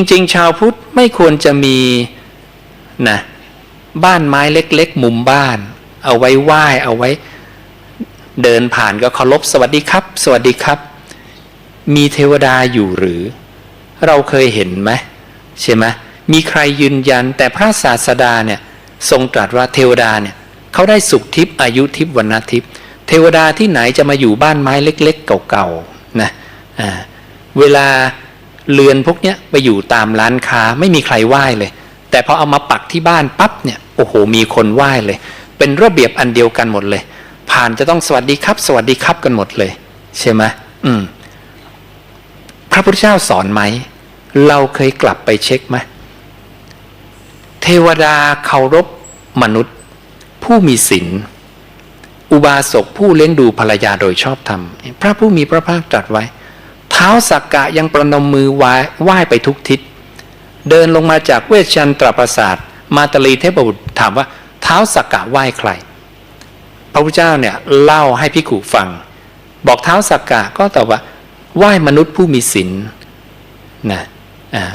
จริง ๆ ชาวพุทธไม่ควรจะมีนะบ้านไม้เล็ก ๆ มุมบ้าน เอาไว้ไหว้เอาไว้ เดินผ่านก็เคารพสวัสดีครับ สวัสดีครับ มีเทวดาอยู่หรือ เราเคยเห็นไหมใช่ไหมมีใครยืนยันแต่พระศาสดาเนี่ยทรงตรัสว่าเทวดาเนี่ยเขาได้สุขทิพย์อายุทิพย์วันทิพย์เทวดาที่ไหนจะมาอยู่บ้านไม้เล็ก ๆ เก่าๆนะเวลา เรือนพวกเนี้ยไปอยู่ตามร้านค้าไม่มีใครไหว้เลย แต่พอเอามาปักที่บ้านปั๊บเนี่ยโอ้โหมีคนไหว้เลย เป็นระเบียบอันเดียวกันหมดเลย ผ่านจะต้องสวัสดีครับ สวัสดีครับกันหมดเลย ใช่ไหมอืม พระพุทธเจ้าสอนไหมเราเคยกลับไปเช็คไหมเทวดาเคารพมนุษย์ ผู้มีศีลอุบาสกผู้เลี้ยงดูภรรยาโดยชอบธรรม พระผู้มีพระภาคตรัสไว้ ท้าสักกะยังประนมมือไหว้ไหวไปทุกทิศ เดินลงมาจากเวชชันตรประสาทมาตลีเทพบุตรถามว่าเท้าสักกะไหว้ใคร พระพุทธเจ้าเนี่ยเล่าให้พิขุฟัง บอกเท้าสักกะก็ตอบว่าไหว้มนุษย์ผู้มีศีลนะ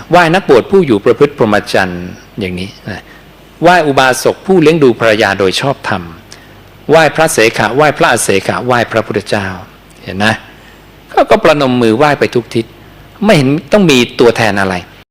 ไหว้นักบวชผู้อยู่ประพฤติพรหมจรรย์อย่างนี้นะไหว้อุบาสกผู้เลี้ยงดูภรรยาโดยชอบธรรมไหว้พระเสขะไหว้พระอเสขะไหว้พระพุทธเจ้าเห็นนะ ก็ก็ประนมมือไหว้ไปทุกทิศ ไม่เห็นต้องมีตัวแทนอะไร